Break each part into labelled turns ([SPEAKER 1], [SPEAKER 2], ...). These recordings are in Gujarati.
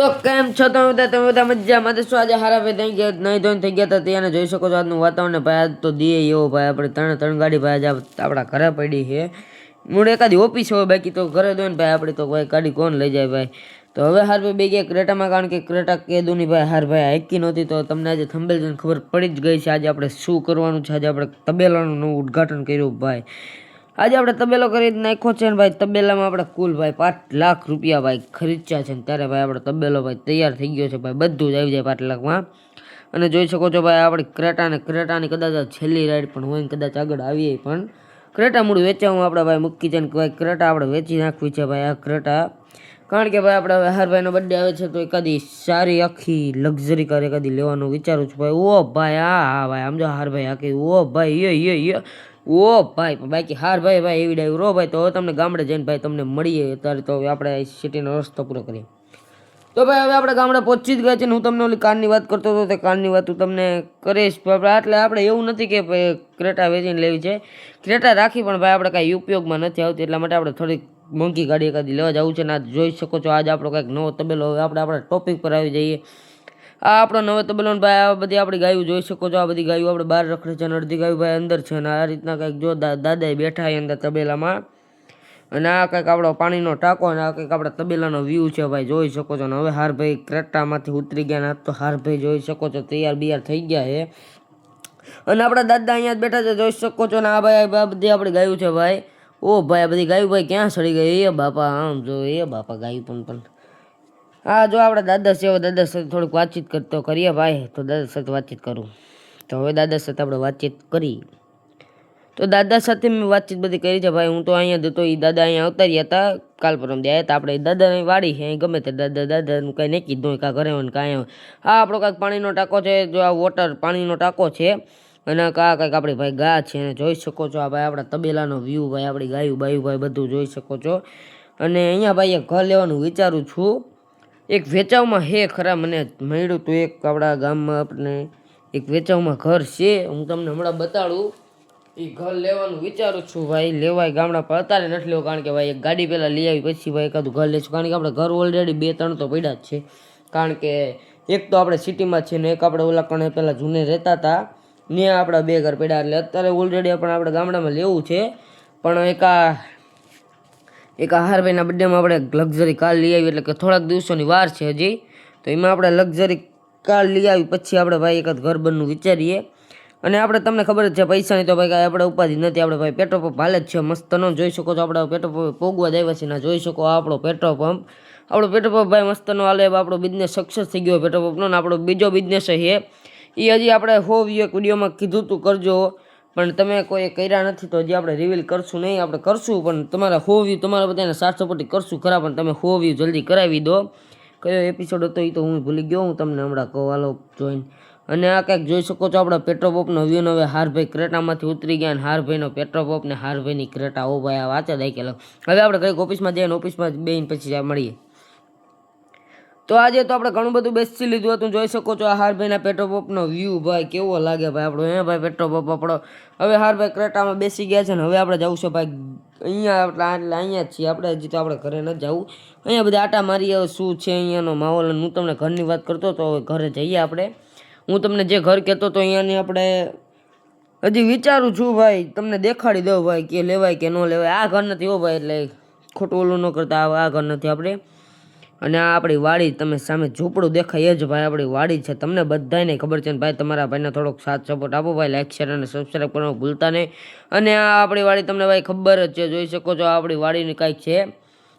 [SPEAKER 1] તો કેમ છો તમે બધા? તમે બધા મજામાં? તો શું આજે હારા ભાઈ થઈ ગયા? નહીં ધોઈને થઈ ગયા હતા ત્યાં જોઈ શકો છો આજનું વાતાવરણ ભાઈ. આજ તો દે એવો ભાઈ આપણે ત્રણ ત્રણ ગાડી ભાઈ આજે આપણા ઘરે પડી છે. મૂળ એકાદી ઓફિસ હોય, બાકી તો ઘરે દો ને ભાઈ આપણે તો ભાઈ ગાડી કોણ લઈ જાય ભાઈ? તો હવે હાર ભાઈ બે ગયા ક્રેટામાં કારણ કે ક્રેટા કેદુની ભાઈ હાર ભાઈ હાકી નહોતી. તો તમને આજે થંબેલ જોઈને ખબર પડી જ ગઈ છે આજે આપણે શું કરવાનું છે? આજે આપણે તબેલાનું નવું ઉદ્ઘાટન કર્યું ભાઈ. આજે આપણે તબેલો કરી નાખ્યો છે ને ભાઈ, તબેલામાં આપણે કુલ ભાઈ પાંચ લાખ રૂપિયા ભાઈ ખરીચ્યા છે ને ત્યારે ભાઈ આપણે તબેલો ભાઈ તૈયાર થઈ ગયો છે ભાઈ, બધું જ આવી જાય પાંચ લાખમાં. અને જોઈ શકો છો ભાઈ, આપણે ક્રેટાને ક્રેટાની કદાચ આ છેલ્લી રાઈડ પણ હોય ને કદાચ આગળ આવીએ પણ. ક્રેટા મૂળ વેચાવું આપણે ભાઈ મૂકી છે ને ભાઈ, ક્રેટા આપણે વેચી નાખવી છે ભાઈ આ ક્રેટા. કારણ કે ભાઈ આપણે હવે હરભાઈનો બર્થડે આવે છે તો એકાદી સારી આખી લક્ઝરી કાર એકાદી લેવાનું વિચારું છું ભાઈ. ઓ ભાઈ હા હા ભાઈ સમજો હારભાઈ આખી, ઓ ભાઈ, યે યે યે. ઓ ભાઈ બાકી હાર ભાઈ ભાઈ, એવી ડાયું રો ભાઈ. તો તમને ગામડે જઈને ભાઈ તમને મળીએ. અત્યારે તો આપણે સિટીનો રસ્તો પૂરો કરીએ. તો ભાઈ હવે આપણે ગામડે પહોંચી જ ગયા છે ને હું તમને ઓલી કારની વાત કરતો હતો તે કારની વાત હું તમને કરીશ. એટલે આપણે એવું નથી કે ભાઈ ક્રેટા વેચીને લેવી છે. ક્રેટા રાખી પણ ભાઈ આપણે કાંઈ ઉપયોગમાં નથી આવતી. એટલા માટે આપણે થોડીક મોંઘી ગાડી એકાદી લેવા જવું છે ને આ જોઈ શકો છો. આજે આપણો કંઈક નવો તબેલો. હવે આપણે આપણા ટોપિક પર આવી જઈએ. આ આપણો નવો તબેલો ભાઈ આ બધી આપણી ગાયું જોઈ શકો છો. આ બધી ગાયો આપણે બહાર રખડે છે અને અડધી ગાયું ભાઈ અંદર છે અને આ રીતના કંઈક જો દાદાએ બેઠા અંદર તબેલામાં. અને આ કંઈક આપણો પાણીનો ટાંકો અને આ કંઈક આપણા તબેલાનો વ્યૂ છે ભાઈ, જોઈ શકો છો. અને હવે હારભાઈ ક્રેટામાંથી ઉતરી ગયા ને આ તો હારભાઈ જોઈ શકો છો, તૈયાર બિયાર થઈ ગયા છે. અને આપણા દાદા અહીંયા જ બેઠા છે, જોઈ શકો છો. ને આ ભાઈ, આ બધી આપણી ગાયું છે ભાઈ. ઓ ભાઈ, આ બધી ગાયું ભાઈ ક્યાં સડી ગઈ? એ બાપા, આમ જો, એ બાપા ગાયું પણ પણ હા, જો આપણા દાદા હવે દાદા સાથે થોડીક વાતચીત કરતો કરીએ ભાઈ, તો દાદા સાથે વાતચીત કરું. તો હવે દાદા સાથે આપણે વાતચીત કરી. તો દાદા સાથે મેં વાતચીત બધી કરી છે ભાઈ, હું તો અહીંયા હતો એ દાદા અહીંયા આવતા રહ્યા હતા, કાલ પરમ દે હતા. આપણે દાદાની વાડી છે, અહીં ગમે તે દાદા, દાદાનું કાંઈ નહીં કીધું કાં ઘરે હોય કાંઈ હા, આપણો કાંઈક પાણીનો ટાંકો છે, જો આ વોટર પાણીનો ટાંકો છે, અને કા કંઈક આપણી ભાઈ ગા છે અને જોઈ શકો છો. આ ભાઈ આપણા તબેલાનો વ્યૂ ભાઈ, આપણી ગાયું, બાયું, ભાઈ, બધું જોઈ શકો છો. અને અહીંયા ભાઈ એક ઘર લેવાનું વિચારું છું. એક વેચાવમાં હે ખરા મને મળ્યું હતું એક આપણા ગામમાં આપણે. એક વેચાવમાં ઘર છે. હું તમને હમણાં બતાડું. એ ઘર લેવાનું વિચારું છું ભાઈ. લેવાય ગામડા પર અત્યારે નથી લેવું કારણ કે ભાઈ એક ગાડી પહેલાં લઈ આવી પછી ભાઈ એકાદું ઘર લઈશું. કારણ કે આપણે ઘર ઓલરેડી બે ત્રણ તો પડ્યા જ છે. કારણ કે એક તો આપણે સિટીમાં છે ને એક આપણે ઓલા કણે પહેલાં જૂને રહેતા હતા. ને આપણા બે ઘર પડ્યા. એટલે અત્યારે ઓલરેડી પણ આપણે ગામડામાં લેવું છે. પણ એક આ એક આહારભાઈના બર્થડેમાં આપણે લક્ઝરી કાર લઈ આવી એટલે કે થોડાક દિવસોની વાર છે હજી. તો એમાં આપણે લક્ઝરી કાર લઈ આવી, પછી આપણે ભાઈ એકાદ ઘર બનનું વિચારીએ. અને આપણે તમને ખબર જ છે, પૈસાની તો ભાઈ કાંઈ આપણે ઉપાધિ નથી. આપણે ભાઈ પેટ્રોલ પંપ હાલે જ છે મસ્તનો જોઈ શકો છો. આપણે પેટ્રોલ પંપ પોગવા દેવા છે, ને જોઈ શકો આપણો પેટ્રોલ પંપ. આપણો પેટ્રોલ પંપ ભાઈ મસ્તનો હાલે, આપણો બિઝનેસ સક્સેસ થઈ ગયો. પેટ્રોલ પંપનો ને આપણો બીજો બિઝનેસ છે એ. હજી આપણે હો એક વિડીયોમાં કીધું તું, કરજો. પણ તમે કોઈ કર્યા નથી તો હજી આપણે રિવીલ કરશું નહીં, આપણે કરશું, પણ તમારા હો વ્યૂ તમારા બધાને સાત સપોર્ટી કરશું ખરા, પણ તમે હો વ્યૂ જલ્દી કરાવી દો. કયો એપિસોડ હતો એ તો હું ભૂલી ગયો, હું તમને હમણાં કહું, હાલો જોઈન અને આ કંઈક જોઈ શકો છો આપણા પેટ્રોલ પંપનો વ્યૂ હવે હારભાઈ ક્રેટામાંથી ઉતરી ગયા અને હારભાઈનો પેટ્રોલ પંપ ને હારભાઈની ક્રેટા, ઓ ભાઈ, આ વાંચે દાખેલો હવે આપણે કંઈક ઓફિસમાં જઈને ઓફિસમાં બેન પછી મળીએ. તો આજે તો આપણે ઘણું બધું બેસી લીધું હતું. જોઈ શકો છો આ હારભાઈના પેટ્રોલ પંપનો વ્યૂ ભાઈ, કેવો લાગે ભાઈ આપણો? હે ભાઈ, પેટ્રોલ પંપ આપણો? હવે હારભાઈ ક્રેટામાં બેસી ગયા છે ને હવે આપણે જવું ભાઈ, અહીંયા એટલે અહીંયા જ છીએ આપણે, હજી તો આપણે ઘરે ન જવું. અહીંયા બધા આટા મારીએ શું છે અહીંયાનો માહોલ? હું તમને ઘરની વાત કરતો તો ઘરે જઈએ આપણે. હું તમને જે ઘર કહેતો તો અહીંયાની આપણે હજી વિચારું છું ભાઈ, તમને દેખાડી દઉં ભાઈ, કે લેવાય કે ન લેવાય. આ ઘર નથી હો ભાઈ, એટલે ખોટું ઓલું ન કરતા આ ઘર નથી આપણે. અને આ આપણી વાડી તમે સામે ઝૂંપડું દેખાય એ જ ભાઈ આપણી વાડી છે. તમને બધાને ખબર છે ને ભાઈ તમારા ભાઈને થોડોક સાથ સપોર્ટ આપો ભાઈ. લાઈક શેર અને સબસ્ક્રાઈબ કરવાનું ભૂલતા નહીં. અને આ આપણી વાડી તમને ભાઈ ખબર જ છે, જોઈ શકો છો આપણી વાડીની કાંઈક છે.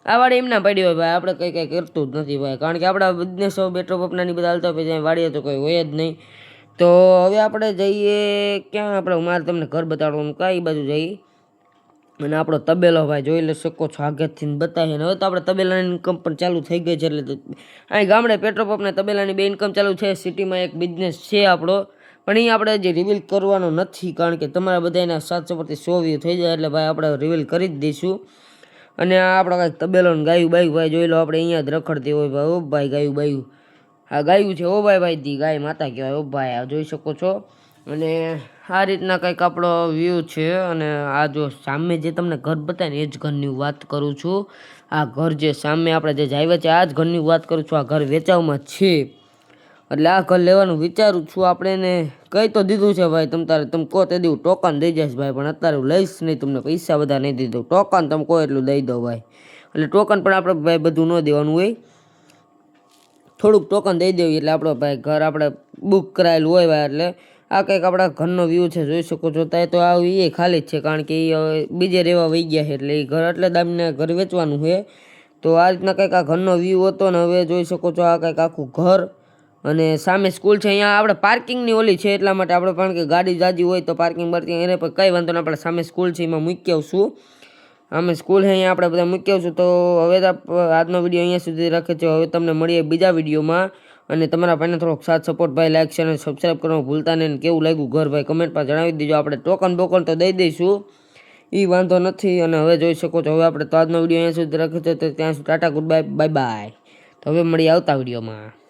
[SPEAKER 1] આ વાડી એમના પડી હોય ભાઈ. આપણે કંઈ કંઈ કરતું જ નથી ભાઈ. કારણ કે આપણા બિઝનેસો બેટરો પપનાની બધા હાલતા હોય વાડીએ તો કોઈ હોય જ નહીં. તો હવે આપણે જઈએ ક્યાં? આપણે મારે તમને ઘર બતાડવાનું કઈ બાજુ જઈએ. અને આપણો તબેલો ભાઈ જોઈ લે શકો છો આગળથી બતાવીએ. હવે તો આપણે તબેલાની ઇન્કમ પણ ચાલુ થઈ ગઈ છે એટલે અહીં ગામડે પેટ્રોલ પંપને તબેલાની બે ઇન્કમ ચાલુ છે સિટીમાં એક બિઝનેસ છે આપણો. પણ એ આપણે હજી રિવીલ કરવાનો નથી, કારણ કે તમારા બધાના સાત પરથી સો વ્યૂ થઈ જાય એટલે ભાઈ આપણે રિવીલ કરી જ દઈશું. અને આ આપણો કાંઈક તબેલો ને ગાયું બાયું ભાઈ જોઈ લો, આપણે અહીંયા જ રખડતી હોય ભાઈ. ઓ ભાઈ ગાયું બાયું. આ ગાયું છે, ઓ ભાઈ ભાઈ દી ગાય માતા કહેવાય. ઓ ભાઈ, આ જોઈ શકો છો. અને આ રીતના કંઈક આપણો વ્યૂ છે અને આ જો સામે જે તમને ઘર બતાવે ને એ જ ઘરની વાત કરું છું. આ ઘર જે સામે આપણે જે જાય છે, આ જ ઘરની વાત કરું છું. આ ઘર વેચાવમાં છે. એટલે આ ઘર લેવાનું વિચારું છું આપણે એને કહી તો દીધું છે ભાઈ, તમ તારે, તમે કહો તે દીધું ટોકન દઈ જઈશ ભાઈ, પણ અત્યારે હું લઈશ નહીં, તમને પૈસા બધા નહીં દીધું. ટોકન તમે કહો એટલું દઈ દો ભાઈ. એટલે ટોકન પણ આપણે ભાઈ બધું ન દેવાનું હોય. થોડુંક ટોકન દઈ દેવું, એટલે આપણો ભાઈ ઘર આપણે બુક કરાયેલું હોય ભાઈ, એટલે આ કંઈક આપણા ઘરનો વ્યૂ છે, જોઈ શકો છો. ત્યાં તો આ એ ખાલી જ છે, કારણ કે એ બીજે રહેવા વહી ગયા છે, એટલે એ ઘર એટલે દામને ઘર વેચવાનું છે. તો આ રીતના કંઈક આ ઘરનો વ્યૂ હતો ને હવે જોઈ શકો છો આ કંઈક આખું ઘર. અને સામે સ્કૂલ છે, અહીંયા આપણે પાર્કિંગની ઓલી છે, એટલા માટે આપણે પણ કે ગાડી જાજી હોય તો પાર્કિંગ બાર્કિંગ એને પણ કંઈ વાંધો નહીં, આપણે સામે સ્કૂલ છે, એમાં મૂકી આવશું. અમે સ્કૂલ છે, અહીંયા આપણે બધા મૂકી આવશું. તો હવે આજનો વીડિયો અહીંયા સુધી રાખે છે. હવે તમને મળીએ બીજા વિડીયોમાં અને તમારા ભાઈને થોડોક સાથ સપોર્ટ ભાઈ લાઈક શેર અને સબસ્ક્રાઈબ કરવાનું ભૂલતા નહીં. કેવું લાગ્યું ઘર ભાઈ કમેન્ટમાં જણાવી દેજો. આપણે ટોકન બોકન તો દઈ દઈશું. એ વાંધો નથી. અને હવે જોઈ શકો છો, હવે આપણે તો આજનો વીડિયો અહીંયા સુધી રાખે છે તો ત્યાં સુધી tata good bye bye bye તો હવે મળી આવતા વિડીયોમાં.